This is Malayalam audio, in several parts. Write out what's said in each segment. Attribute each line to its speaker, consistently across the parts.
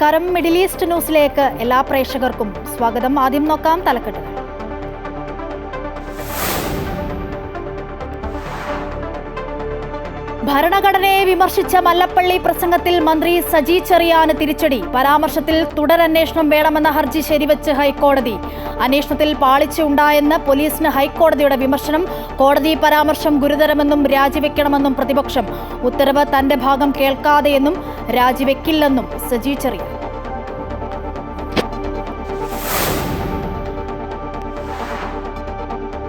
Speaker 1: നമസ്കാരം. മിഡിൽ ഈസ്റ്റ് ന്യൂസിലേക്ക് എല്ലാ പ്രേക്ഷകർക്കും സ്വാഗതം. ആദ്യം നോക്കാം തലക്കെട്ട്. ഭരണഘടനയെ വിമർശിച്ച മല്ലപ്പള്ളി പ്രസംഗത്തിൽ മന്ത്രി സജി ചെറിയാന് തിരിച്ചടി. പരാമർശത്തിൽ തുടരന്വേഷണം വേണമെന്ന ഹർജി ശരിവച്ച് ഹൈക്കോടതി. അന്വേഷണത്തിൽ പാളിച്ചുണ്ടായെന്ന് പോലീസിന് ഹൈക്കോടതിയുടെ വിമർശനം. കോടതി പരാമർശം ഗുരുതരമെന്നും രാജിവെക്കണമെന്നും പ്രതിപക്ഷം. ഉത്തരവ് തന്റെ ഭാഗം കേൾക്കാതെയെന്നും രാജിവെക്കില്ലെന്നും സജി ചെറിയാൻ.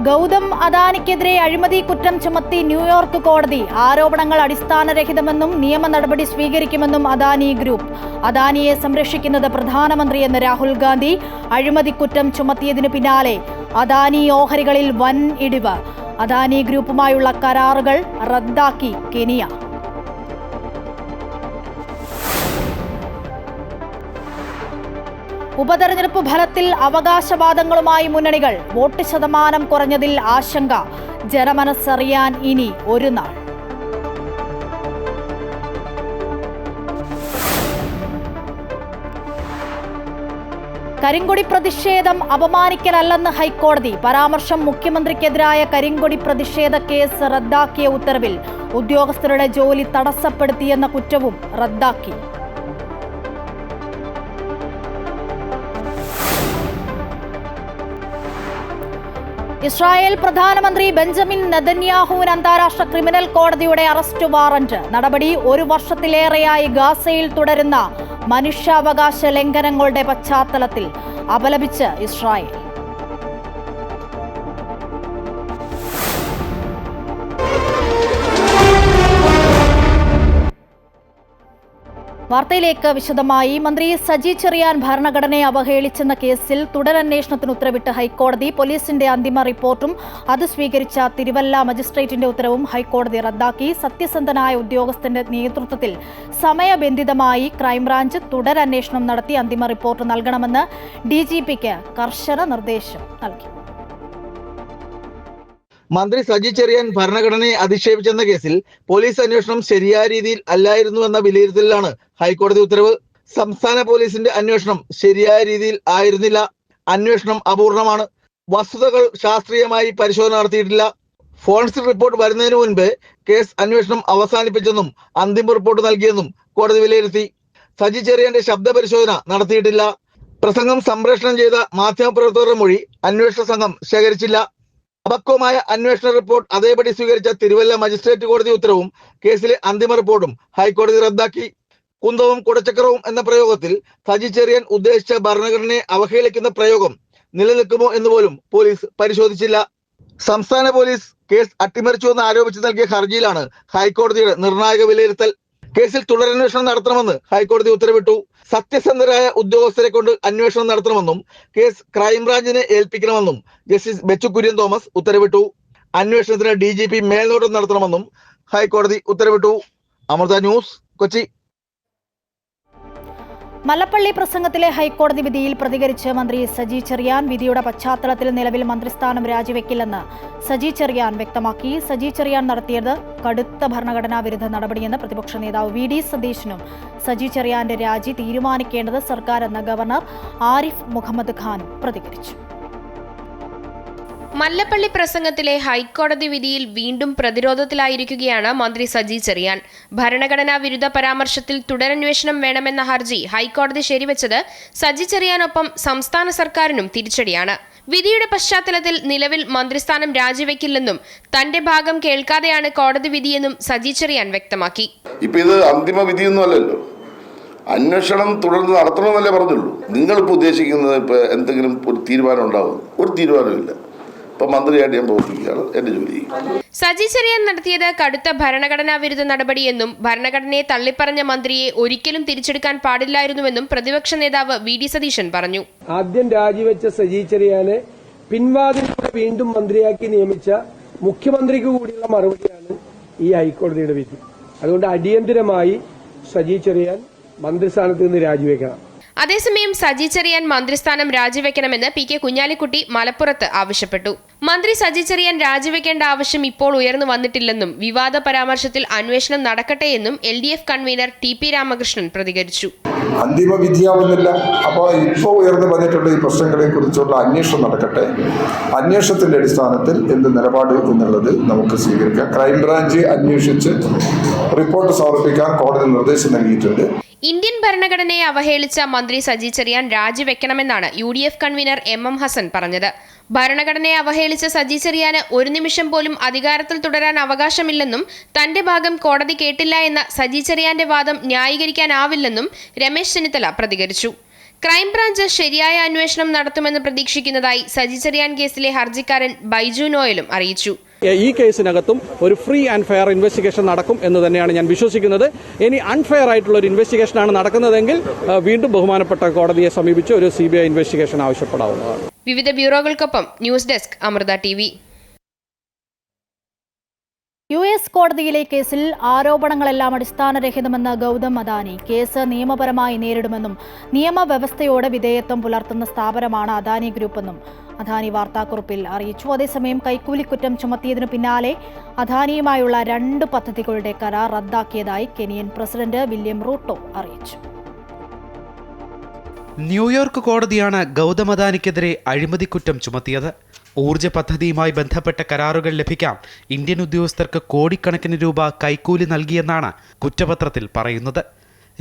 Speaker 1: ഗൗതം അദാനിക്കെതിരെ അഴിമതി കുറ്റം ചുമത്തി ന്യൂയോർക്ക് കോടതി ആരോപണങ്ങൾ അടിസ്ഥാനരഹിതമെന്നും നിയമ നടപടി സ്വീകരിക്കുമെന്നും അദാനി ഗ്രൂപ്പ്. അദാനിയെ സംരക്ഷിക്കുന്നത് പ്രധാനമന്ത്രിയെന്ന് രാഹുൽ ഗാന്ധി അഴിമതി കുറ്റം ചുമത്തിയതിനു പിന്നാലെ അദാനി ഓഹരികളിൽ വൻ ഇടിവ്. അദാനി ഗ്രൂപ്പുമായുള്ള കരാറുകൾ റദ്ദാക്കി കെനിയ. ഉപതെരഞ്ഞെടുപ്പ് ഫലത്തിൽ അവകാശവാദങ്ങളുമായി മുന്നണികൾ വോട്ട് ശതമാനം കുറഞ്ഞതിൽ ആശങ്ക. ജനമനസ്സറിയാൻ ഇനി ഒരു നാൾ. കരിങ്കൊടി പ്രതിഷേധം അപമാനിക്കലല്ലെന്ന് ഹൈക്കോടതി. പരാമർശം മുഖ്യമന്ത്രിക്കെതിരായ കരിങ്കൊടി പ്രതിഷേധ കേസ് റദ്ദാക്കിയ ഉത്തരവിൽ ഉദ്യോഗസ്ഥരുടെ ജോലി തടസ്സപ്പെടുത്തിയെന്ന കുറ്റവും റദ്ദാക്കി. ഇസ്രായേൽ പ്രധാനമന്ത്രി ബെഞ്ചമിൻ നെതന്യാഹുവിന് അന്താരാഷ്ട്ര ക്രിമിനൽ കോടതിയുടെ അറസ്റ്റ് വാറന്റ്. നടപടി ഒരു വർഷത്തിലേറെയായി ഗാസയിൽ തുടരുന്ന മനുഷ്യാവകാശ ലംഘനങ്ങളുടെ പശ്ചാത്തലത്തിൽ അപലപിച്ച് ഇസ്രായേൽ. വാർത്തയിലേക്ക് വിശദമായി. മന്ത്രി സജി ചെറിയാൻ ഭരണഘടനയെ അവഹേളിച്ചെന്ന കേസിൽ തുടരന്വേഷണത്തിന് ഉത്തരവിട്ട് ഹൈക്കോടതി പോലീസിന്റെ അന്തിമ റിപ്പോർട്ടും അത് സ്വീകരിച്ച തിരുവല്ല മജിസ്ട്രേറ്റിന്റെ ഉത്തരവും ഹൈക്കോടതി റദ്ദാക്കി. സത്യസന്ധനായ ഉദ്യോഗസ്ഥന്റെ നേതൃത്വത്തിൽ സമയബന്ധിതമായി ക്രൈംബ്രാഞ്ച് തുടരന്വേഷണം നടത്തി അന്തിമ റിപ്പോർട്ട് നൽകണമെന്ന് ഡി കർശന നിർദ്ദേശം നൽകി.
Speaker 2: മന്ത്രി സജി ചെറിയാൻ ഭരണഘടനയെ അധിക്ഷേപിച്ചെന്ന കേസിൽ പോലീസ് അന്വേഷണം ശരിയായ രീതിയിൽ അല്ലായിരുന്നുവെന്ന വിലയിരുത്തലിലാണ് ഹൈക്കോടതി ഉത്തരവ്. സംസ്ഥാന പോലീസിന്റെ അന്വേഷണം ശരിയായ രീതിയിൽ ആയിരുന്നില്ല. അന്വേഷണം അപൂർണമാണ്. വസ്തുതകൾ ശാസ്ത്രീയമായി പരിശോധന നടത്തിയിട്ടില്ല. ഫോറൻസിക് റിപ്പോർട്ട് വരുന്നതിന് മുൻപ് കേസ് അന്വേഷണം അവസാനിപ്പിച്ചെന്നും അന്തിമ റിപ്പോർട്ട് നൽകിയെന്നും കോടതി വിലയിരുത്തി. സജി ചെറിയാന്റെ ശബ്ദ പരിശോധന നടത്തിയിട്ടില്ല. പ്രസംഗം സംപ്രേഷണം ചെയ്ത മാധ്യമപ്രവർത്തകരുടെ മൊഴി അന്വേഷണ സംഘം ശേഖരിച്ചില്ല. അപക്വമായ അന്വേഷണ റിപ്പോർട്ട് അതേപടി സ്വീകരിച്ച തിരുവല്ല മജിസ്ട്രേറ്റ് കോടതി ഉത്തരവും കേസിലെ അന്തിമ റിപ്പോർട്ടും ഹൈക്കോടതി റദ്ദാക്കി. കുന്തവും കുടച്ചക്രവും എന്ന പ്രയോഗത്തിൽ സജി ഉദ്ദേശിച്ച ഭരണഘടനയെ അവഹേളിക്കുന്ന പ്രയോഗം നിലനിൽക്കുമോ എന്ന് പോലും പോലീസ് പരിശോധിച്ചില്ല. സംസ്ഥാന പോലീസ് കേസ് അട്ടിമറിച്ചുവെന്ന് ആരോപിച്ച് നൽകിയ ഹർജിയിലാണ് ഹൈക്കോടതിയുടെ നിർണായക വിലയിരുത്തൽ. കേസിൽ തുടരന്വേഷണം നടത്തണമെന്ന് ഹൈക്കോടതി ഉത്തരവിട്ടു. സത്യസന്ധരായ ഉദ്യോഗസ്ഥരെ കൊണ്ട് അന്വേഷണം നടത്തണമെന്നും കേസ് ക്രൈംബ്രാഞ്ചിനെ ഏൽപ്പിക്കണമെന്നും ജസ്റ്റിസ് ബെച്ചു കുര്യൻ തോമസ് ഉത്തരവിട്ടു. അന്വേഷണത്തിന് ഡി ജി പി മേൽനോട്ടം നടത്തണമെന്നും ഹൈക്കോടതി ഉത്തരവിട്ടു. അമൃത ന്യൂസ് കൊച്ചി.
Speaker 1: മല്ലപ്പള്ളി പ്രസംഗത്തിലെ ഹൈക്കോടതി വിധിയിൽ പ്രതികരിച്ച് മന്ത്രി സജി ചെറിയാൻ വിധിയുടെ പശ്ചാത്തലത്തിൽ നിലവിൽ മന്ത്രിസ്ഥാനം രാജിവെക്കില്ലെന്ന് സജി ചെറിയാൻ വ്യക്തമാക്കി. സജി ചെറിയാൻ നടത്തിയത് കടുത്ത ഭരണഘടനാ വിരുദ്ധ നടപടിയെന്ന് പ്രതിപക്ഷ നേതാവ് വി ഡി സതീശനും സജി ചെറിയാന്റെ രാജി തീരുമാനിക്കേണ്ടത് സർക്കാർ എന്ന ഗവർണർ ആരിഫ് മുഹമ്മദ് ഖാൻ പ്രതികരിച്ചു.
Speaker 3: മല്ലപ്പള്ളി പ്രസംഗത്തിലെ ഹൈക്കോടതി വിധിയിൽ വീണ്ടും പ്രതിരോധത്തിലായിരിക്കുകയാണ് മന്ത്രി സജി ചെറിയാൻ. ഭരണഘടനാ വിരുദ്ധ പരാമർശത്തിൽ തുടരന്വേഷണം വേണമെന്ന ഹർജി ഹൈക്കോടതി ശരിവച്ചത് സജി ചെറിയാനൊപ്പം സംസ്ഥാന സർക്കാരിനും തിരിച്ചടിയാണ്. വിധിയുടെ പശ്ചാത്തലത്തിൽ നിലവിൽ മന്ത്രിസ്ഥാനം രാജിവെക്കില്ലെന്നും തന്റെ ഭാഗം കേൾക്കാതെയാണ് കോടതി വിധിയെന്നും സജി ചെറിയാൻ വ്യക്തമാക്കി.
Speaker 4: ഇപ്പൊ ഇത് അന്തിമ വിധിയൊന്നും അല്ലല്ലോ. അന്വേഷണം തുടർന്ന് നടത്തണമെന്നല്ലേ പറഞ്ഞുള്ളൂ. നിങ്ങളിപ്പോൾ ഉദ്ദേശിക്കുന്നത് ഇപ്പൊ എന്തെങ്കിലും ഒരു തീരുമാനം ഉണ്ടാവും. ഒരു തീരുമാനമില്ല ഇപ്പൊ മന്ത്രിയായിട്ട് ഞാൻ പ്രവർത്തിക്കുകയാണ് എന്റെ ജോലി.
Speaker 3: സജി ചെറിയാൻ നടത്തിയത് കടുത്ത ഭരണഘടനാ വിരുദ്ധ നടപടിയെന്നും ഭരണഘടനയെ തള്ളിപ്പറഞ്ഞ മന്ത്രിയെ ഒരിക്കലും തിരിച്ചെടുക്കാൻ പാടില്ലായിരുന്നുവെന്നും പ്രതിപക്ഷ നേതാവ് വി ഡി സതീശൻ പറഞ്ഞു.
Speaker 5: ആദ്യം രാജിവെച്ച സജി ചെറിയാനെ പിൻവാതിലൂടെ വീണ്ടും മന്ത്രിയാക്കി നിയമിച്ച മുഖ്യമന്ത്രിക്ക് കൂടിയുള്ള മറുപടിയാണ് ഈ ഹൈക്കോടതിയുടെ വിധി. അതുകൊണ്ട് അടിയന്തിരമായി സജി ചെറിയാൻ മന്ത്രിസ്ഥാനത്ത് നിന്ന് രാജിവെക്കണം.
Speaker 3: അതേസമയം സജി ചെറിയാൻ മന്ത്രിസ്ഥാനം രാജിവെക്കണമെന്ന് പി കെ കുഞ്ഞാലിക്കുട്ടി മലപ്പുറത്ത് ആവശ്യപ്പെട്ടു. മന്ത്രി സജി ചെറിയാൻ രാജിവെക്കേണ്ട ആവശ്യം ഇപ്പോൾ ഉയർന്നു വന്നിട്ടില്ലെന്നും വിവാദ പരാമർശത്തിൽ അന്വേഷണം നടക്കട്ടെയെന്നും L D F convenor T P Ramakrishnan പ്രതികരിച്ചു.
Speaker 6: അന്തിമ വിധിയാവുന്നില്ല. അപ്പോൾ ഇപ്പോൾ ഉയർന്നു വന്നിട്ടുള്ള ഈ പ്രശ്നങ്ങളെ കുറിച്ചുള്ള അന്വേഷണം നടക്കട്ടെ. അന്വേഷണത്തിന്റെ അടിസ്ഥാനത്തിൽ എന്ത് നിലപാട് എന്നുള്ളത് നമുക്ക് സ്വീകരിക്കാം. ക്രൈംബ്രാഞ്ച് അന്വേഷിച്ച് റിപ്പോർട്ട് സമർപ്പിക്കാൻ കോടതി നിർദ്ദേശം നൽകിയിട്ടുണ്ട്.
Speaker 3: ഇന്ത്യൻ ഭരണഘടനയെ അവഹേളിച്ച മന്ത്രി Saji Cherian രാജിവെക്കണമെന്നാണ് U D F convenor M M Hassan പറഞ്ഞത്. ഭരണഘടനയെ അവഹേളിച്ച സജി ചെറിയാന് ഒരു നിമിഷം പോലും അധികാരത്തിൽ തുടരാൻ അവകാശമില്ലെന്നും തന്റെ ഭാഗം കോടതി കേട്ടില്ല എന്ന സജി ചെറിയാന്റെ വാദം ന്യായീകരിക്കാനാവില്ലെന്നും രമേശ് ചെന്നിത്തല പ്രതികരിച്ചു. ക്രൈംബ്രാഞ്ച് ശരിയായ അന്വേഷണം നടത്തുമെന്ന് പ്രതീക്ഷിക്കുന്നതായി സജി ചെറിയാൻ കേസിലെ ഹർജിക്കാരൻ ബൈജു നോയലും അറിയിച്ചു.
Speaker 7: ഈ കേസിനകത്തും ഒരു ഫ്രീ ആൻഡ് ഫെയർ ഇൻവെസ്റ്റിഗേഷൻ നടക്കും എന്ന് തന്നെയാണ് ഞാൻ വിശ്വസിക്കുന്നത്. ഇനി അൺഫെയർ ആയിട്ടുള്ള ഒരു ഇൻവെസ്റ്റിഗേഷൻ ആണ് നടക്കുന്നതെങ്കിൽ വീണ്ടും ബഹുമാനപ്പെട്ട കോടതിയെ സമീപിച്ച് ഒരു സി ഇൻവെസ്റ്റിഗേഷൻ ആവശ്യപ്പെടാവുന്നതാണ്.
Speaker 3: വിവിധ ബ്യൂറോകൾക്കൊപ്പം news desk Amrita T
Speaker 1: U S കോടതിയിലെ കേസിൽ ആരോപണങ്ങളെല്ലാം അടിസ്ഥാനരഹിതമെന്ന് ഗൗതം അദാനി. കേസ് നിയമപരമായി നേരിടുമെന്നും നിയമവ്യവസ്ഥയോട് വിധേയത്വം പുലർത്തുന്ന സ്ഥാപനമാണ് അദാനി ഗ്രൂപ്പെന്നും അദാനി വാർത്താക്കുറിപ്പിൽ അറിയിച്ചു. അതേസമയം കൈക്കൂലിക്കുറ്റം ചുമത്തിയതിനു പിന്നാലെ അദാനിയുമായുള്ള രണ്ട് പദ്ധതികളുടെ കരാർ റദ്ദാക്കിയതായി കെനിയൻ പ്രസിഡന്റ് വില്യം റൂട്ടോ അറിയിച്ചു.
Speaker 8: ന്യൂയോർക്ക് കോടതിയാണ് ഗൗതം അദാനിക്കെതിരെ അഴിമതിക്കുറ്റം ചുമത്തിയത്. ഊർജ പദ്ധതിയുമായി ബന്ധപ്പെട്ട കരാറുകൾ ലഭിക്കാം. ഇന്ത്യൻ ഉദ്യോഗസ്ഥർക്ക് കോടിക്കണക്കിന് രൂപ കൈക്കൂലി നൽകിയെന്നാണ് കുറ്റപത്രത്തിൽ പറയുന്നത്.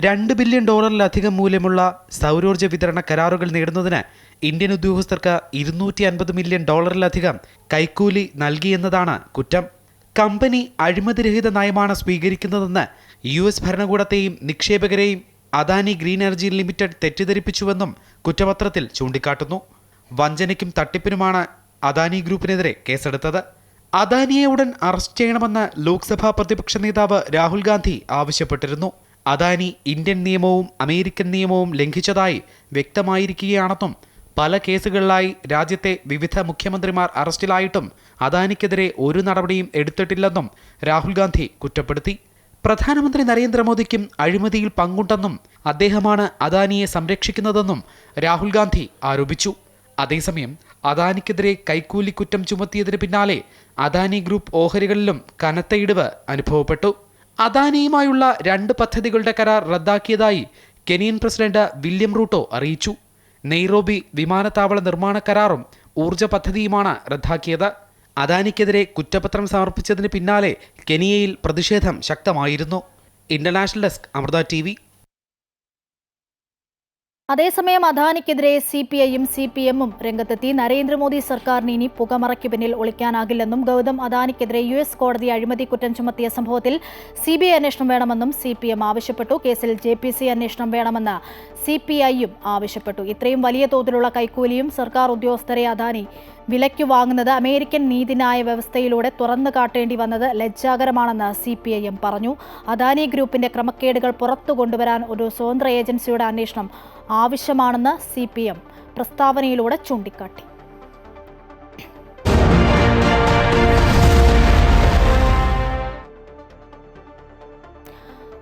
Speaker 8: രണ്ട് ബില്യൺ ഡോളറിലധികം മൂല്യമുള്ള സൗരോർജ വിതരണ കരാറുകൾ നേടുന്നതിന് ഇന്ത്യൻ ഉദ്യോഗസ്ഥർക്ക് ഇരുന്നൂറ്റി അൻപത് മില്യൺ ഡോളറിലധികം കൈക്കൂലി നൽകിയെന്നതാണ് കുറ്റം. കമ്പനി അഴിമതിരഹിത നയമാണ് സ്വീകരിക്കുന്നതെന്ന് യു എസ് ഭരണകൂടത്തെയും നിക്ഷേപകരെയും അദാനി ഗ്രീൻ എനർജി ലിമിറ്റഡ് തെറ്റിദ്ധരിപ്പിച്ചുവെന്നും കുറ്റപത്രത്തിൽ ചൂണ്ടിക്കാട്ടുന്നു. വഞ്ചനയ്ക്കും തട്ടിപ്പിനുമാണ് അദാനി ഗ്രൂപ്പിനെതിരെ കേസെടുത്തത്. അദാനിയെ ഉടൻ അറസ്റ്റ് ചെയ്യണമെന്ന് ലോക്സഭാ പ്രതിപക്ഷ നേതാവ് രാഹുൽ ഗാന്ധി ആവശ്യപ്പെട്ടിരുന്നു. അദാനി ഇന്ത്യൻ നിയമവും അമേരിക്കൻ നിയമവും ലംഘിച്ചതായി വ്യക്തമായിരിക്കുകയാണെന്നും പല കേസുകളിലായി രാജ്യത്തെ വിവിധ മുഖ്യമന്ത്രിമാർ അറസ്റ്റിലായിട്ടും അദാനിക്കെതിരെ ഒരു നടപടിയും എടുത്തിട്ടില്ലെന്നും രാഹുൽ ഗാന്ധി കുറ്റപ്പെടുത്തി. പ്രധാനമന്ത്രി നരേന്ദ്രമോദിക്കും അഴിമതിയിൽ പങ്കുണ്ടെന്നും അദ്ദേഹമാണ് അദാനിയെ സംരക്ഷിക്കുന്നതെന്നും രാഹുൽ ഗാന്ധി ആരോപിച്ചു. അതേസമയം അദാനിക്കെതിരെ കൈക്കൂലി കുറ്റം ചുമത്തിയതിന് പിന്നാലെ അദാനി ഗ്രൂപ്പ് ഓഹരികളിലും കനത്ത ഇടിവ് അനുഭവപ്പെട്ടു. അദാനിയുമായുള്ള രണ്ട് പദ്ധതികളുടെ കരാർ റദ്ദാക്കിയതായി കെനിയൻ പ്രസിഡന്റ് വില്യം റൂട്ടോ അറിയിച്ചു. നെയ്റോബി വിമാനത്താവള നിർമ്മാണ കരാറും ഊർജ പദ്ധതിയുമാണ് റദ്ദാക്കിയത്. അദാനിക്കെതിരെ കുറ്റപത്രം സമർപ്പിച്ചതിന് പിന്നാലെ കെനിയയിൽ പ്രതിഷേധം ശക്തമായിരുന്നു. ഇന്റർനാഷണൽ ഡെസ്ക് അമൃത ടി
Speaker 1: അതേസമയം അദാനിക്കെതിരെ സി പി ഐയും സി പി എമ്മും രംഗത്തെത്തി. നരേന്ദ്രമോദി സർക്കാരിന് ഇനി പുകമറയ്ക്ക് പിന്നിൽ ഒളിക്കാനാകില്ലെന്നും ഗൗതം അദാനിക്കെതിരെ യു എസ് കോടതി അഴിമതി കുറ്റം ചുമത്തിയ സംഭവത്തിൽ സി ബി ഐ അന്വേഷണം വേണമെന്നും സി പി എം ആവശ്യപ്പെട്ടു. കേസിൽ ജെ പി സി അന്വേഷണം വേണമെന്ന് സി പി ഐയും ആവശ്യപ്പെട്ടു. ഇത്രയും വലിയ തോതിലുള്ള കൈക്കൂലിയും സർക്കാർ ഉദ്യോഗസ്ഥരെ അദാനി വിലയ്ക്ക് വാങ്ങുന്നത് അമേരിക്കൻ നീതിന്യായ വ്യവസ്ഥയിലൂടെ തുറന്നു കാട്ടേണ്ടി വന്നത് ലജ്ജാകരമാണെന്ന് സി പി ഐ എം പറഞ്ഞു. അദാനി ഗ്രൂപ്പിന്റെ ക്രമക്കേടുകൾ പുറത്തു കൊണ്ടുവരാൻ ഒരു സ്വതന്ത്ര ഏജൻസിയുടെ അന്വേഷണം ആവശ്യമാണെന്ന് സി പി എം പ്രസ്താവനയിലൂടെ ചൂണ്ടിക്കാട്ടി.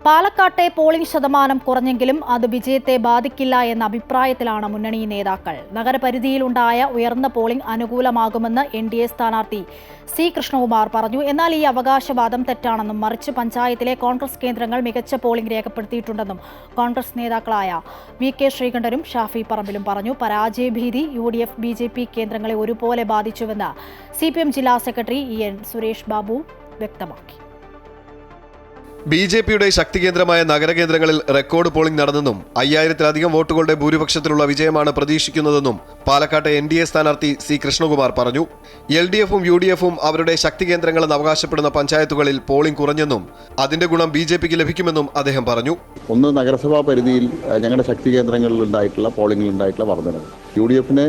Speaker 1: പാലക്കാട്ടെ പോളിംഗ് ശതമാനം കുറഞ്ഞെങ്കിലും അത് വിജയത്തെ ബാധിക്കില്ല എന്ന അഭിപ്രായത്തിലാണ് മുന്നണി നേതാക്കൾ. നഗരപരിധിയിലുണ്ടായ ഉയർന്ന പോളിംഗ് അനുകൂലമാകുമെന്ന് എൻ ഡി എ സ്ഥാനാർത്ഥി സി കൃഷ്ണകുമാർ പറഞ്ഞു. എന്നാൽ ഈ അവകാശവാദം തെറ്റാണെന്നും മറിച്ച് പഞ്ചായത്തിലെ കോൺഗ്രസ് കേന്ദ്രങ്ങൾ മികച്ച പോളിംഗ് രേഖപ്പെടുത്തിയിട്ടുണ്ടെന്നും കോൺഗ്രസ് നേതാക്കളായ വി കെ ശ്രീകണ്ഠനും ഷാഫി പറമ്പിലും പറഞ്ഞു. പരാജയഭീതി U D F B J P കേന്ദ്രങ്ങളെ ഒരുപോലെ ബാധിച്ചുവെന്ന് സി പി എം ജില്ലാ secretary E N Suresh Babu വ്യക്തമാക്കി.
Speaker 9: ബി ജെ പിയുടെ ശക്തി കേന്ദ്രമായ നഗരകേന്ദ്രങ്ങളിൽ റെക്കോർഡ് പോളിംഗ് നടന്നെന്നും അയ്യായിരത്തിലധികം വോട്ടുകളുടെ ഭൂരിപക്ഷത്തിലുള്ള വിജയമാണ് പ്രതീക്ഷിക്കുന്നതെന്നും പാലക്കാട്ടെ എൻ ഡി എ സ്ഥാനാർത്ഥി സി കൃഷ്ണകുമാർ പറഞ്ഞു. എൽ ഡി എഫും യു ഡി എഫും അവരുടെ ശക്തി കേന്ദ്രങ്ങളെന്ന് അവകാശപ്പെടുന്ന പഞ്ചായത്തുകളിൽ പോളിംഗ് കുറഞ്ഞെന്നും അതിന്റെ ഗുണം ബി ജെ പിക്ക് ലഭിക്കുമെന്നും അദ്ദേഹം പറഞ്ഞു.
Speaker 10: ഒന്ന് നഗരസഭാ പരിധിയിൽ ഞങ്ങളുടെ ശക്തി കേന്ദ്രങ്ങളിൽ ഉണ്ടായിട്ടുള്ള പോളിംഗിൽ ഉണ്ടായിട്ടുള്ള വർധനവ്. യു ഡി എഫിന്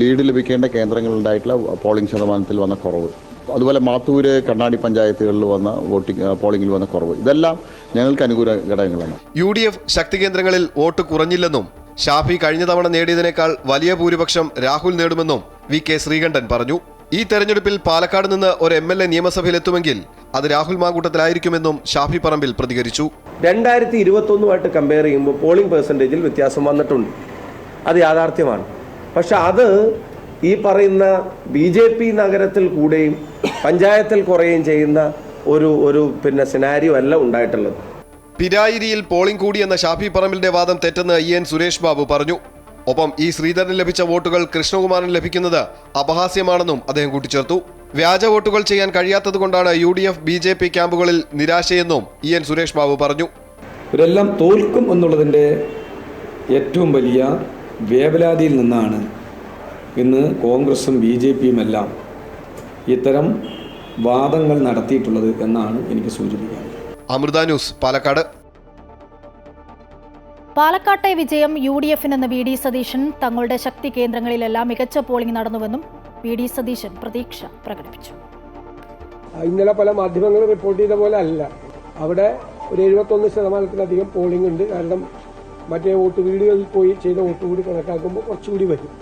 Speaker 10: ലീഡ് ലഭിക്കേണ്ട കേന്ദ്രങ്ങളിൽ ഉണ്ടായിട്ടുള്ള പോളിംഗ് ശതമാനത്തിൽ വന്ന കുറവ്. അതുപോലെ മാത്തൂര് കണ്ണാടി പഞ്ചായത്തുകളിൽ വന്ന വോട്ടിംഗ് പോളിംഗിൽ വന്ന കുറവ്. ഇതെല്ലാം ഞങ്ങൾക്ക് അനുകൂല ഘടകങ്ങളാണ്.
Speaker 9: യു ഡി എഫ് ശക്തി കേന്ദ്രങ്ങളിൽ വോട്ട് കുറഞ്ഞില്ലെന്നും ഷാഫി കഴിഞ്ഞ തവണ നേടിയതിനേക്കാൾ വലിയ ഭൂരിപക്ഷം രാഹുൽ നേടുമെന്നും വി കെ ശ്രീകണ്ഠൻ പറഞ്ഞു. ഈ തെരഞ്ഞെടുപ്പിൽ പാലക്കാട് നിന്ന് ഒരു എം എൽ എ നിയമസഭയിലെത്തുമെങ്കിൽ അത് രാഹുൽ മാങ്കൂട്ടത്തിലായിരിക്കുമെന്നും ഷാഫി പറമ്പിൽ പ്രതികരിച്ചു.
Speaker 5: രണ്ടായിരത്തി ഇരുപത്തൊന്നുമായിട്ട് കമ്പയർ ചെയ്യുമ്പോൾ പോളിംഗ് പെർസെന്റേജിൽ വ്യത്യാസം വന്നിട്ടുണ്ട്. അത് യാഥാർത്ഥ്യമാണ്. പക്ഷെ അത് ഈ പറയുന്ന ബി ജെ പി നഗരത്തിൽ കൂടെയും പഞ്ചായത്തിൽ കുറയുകയും ചെയ്യുന്ന ഒരു ഒരു പിന്നെ സിനാരിയോ അല്ല ഉണ്ടായിട്ടുള്ളത്.
Speaker 9: പിരായിരിയിൽ പോളിംഗ് കൂടിയെന്ന ഷാഫി പറമ്പിലിന്റെ വാദം തെറ്റെന്ന് ഇ എൻ സുരേഷ് ബാബു പറഞ്ഞു. ഒപ്പം ഈ ശ്രീധരന് ലഭിച്ച വോട്ടുകൾ കൃഷ്ണകുമാറിന് ലഭിക്കുന്നത് അപഹാസ്യമാണെന്നും അദ്ദേഹം കൂട്ടിച്ചേർത്തു. വ്യാജ വോട്ടുകൾ ചെയ്യാൻ കഴിയാത്തതുകൊണ്ടാണ് U D F B J P ക്യാമ്പുകളിൽ നിരാശയെന്നും ഇ എൻ സുരേഷ് ബാബു പറഞ്ഞു.
Speaker 11: ഇവരെല്ലാം തോൽക്കും എന്നുള്ളതിന്റെ ഏറ്റവും വലിയ വേവലാതിയിൽ നിന്നാണ് ഇന്ന് കോൺഗ്രസും ബി ജെ പിയും എല്ലാം ഇത്തരം വാദങ്ങൾ നടത്തിയിട്ടുള്ളത് എന്നാണ് എനിക്ക് സൂചിപ്പിക്കാൻ.
Speaker 9: അമൃത ന്യൂസ് പാലക്കാട്.
Speaker 1: പാലക്കാട്ടെ വിജയം യു ഡി എഫിനെന്ന് വി ഡി സതീശൻ തങ്ങളുടെ ശക്തി കേന്ദ്രങ്ങളിലെല്ലാം മികച്ച പോളിംഗ് നടന്നുവെന്നും വി ഡി സതീശൻ പ്രതീക്ഷ പ്രകടിപ്പിച്ചു.
Speaker 5: ഇന്നലെ പല മാധ്യമങ്ങളും റിപ്പോർട്ട് ചെയ്ത പോലെ അല്ല. അവിടെ ഒരു എഴുപത്തൊന്ന് ശതമാനത്തിലധികം പോളിംഗ് ഉണ്ട്. കാരണം മറ്റേ വോട്ട് വീടുകളിൽ പോയി ചെയ്ത വോട്ട് കൂടി കണക്കാക്കുമ്പോൾ കുറച്ചുകൂടി വരും.